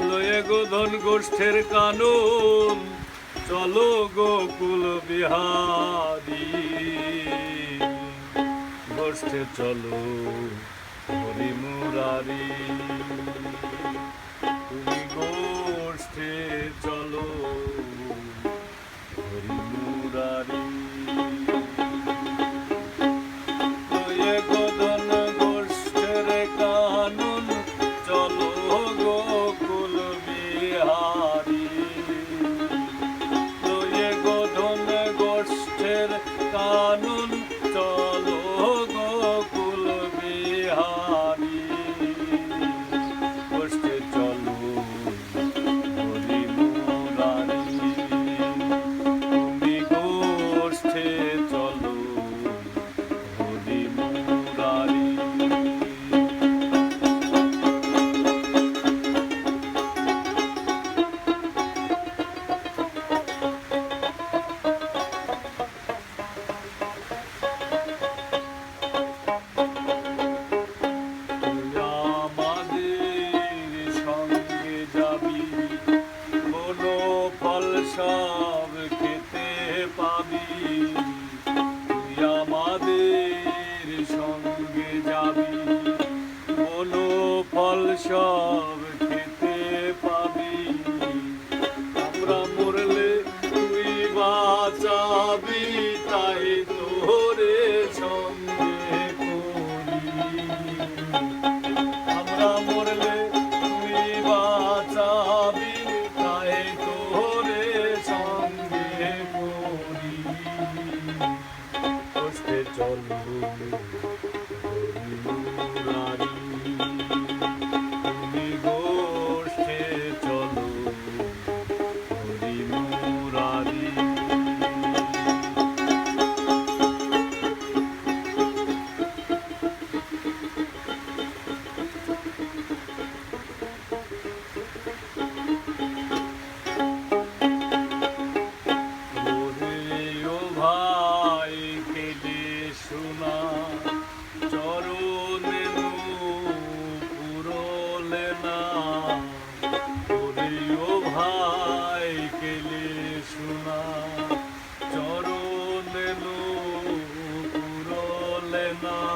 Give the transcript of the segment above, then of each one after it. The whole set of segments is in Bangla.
লয়ে গো ধন গোষ্ঠের কানুন। চলো গোকুল বিহারি। গোষ্ঠে চলো, হরি মুরারি। তুমি গোষ্ঠে চলো। John Lulu. সোনা চরণে পুরলে না। ও ভাই কেলে সোনা চরণে পুরলে না।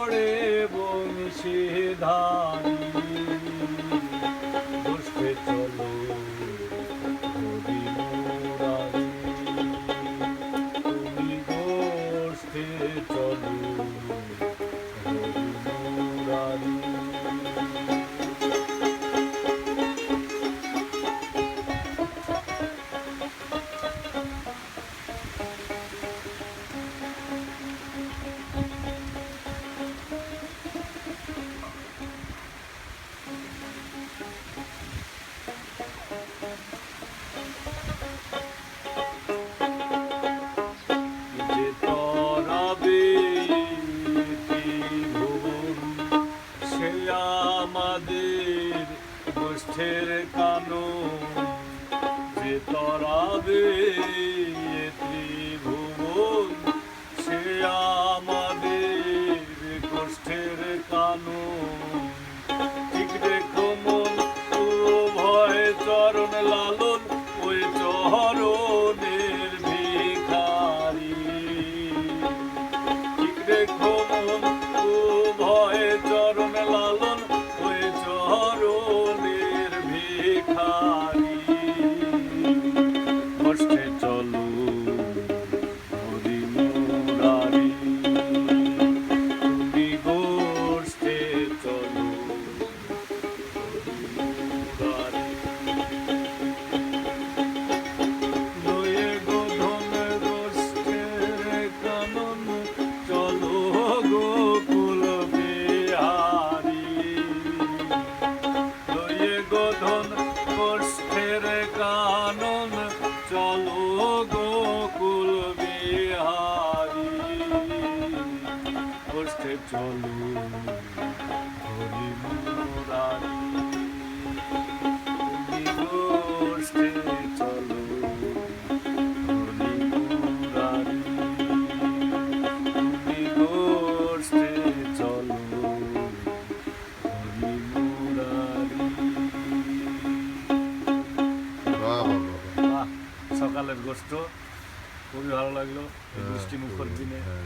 পড়ে বংশীধারী। জ্যৈষ্ঠের কানো, যে তরাবে ত্রিভুবন, সে আমাদের কষ্টের কানো। ঠিক দেখো মন ভয় চরণ লালন, ওই চরণের নিবেদন কষ্টের কানন চলো গোকুল বিহারি। কষ্টে চলো হরি মুরারি। সকালের গোষ্ঠ খুবই ভালো লাগল এই হ্যাঁ, বৃষ্টি মুখর দিনে হ্যাঁ।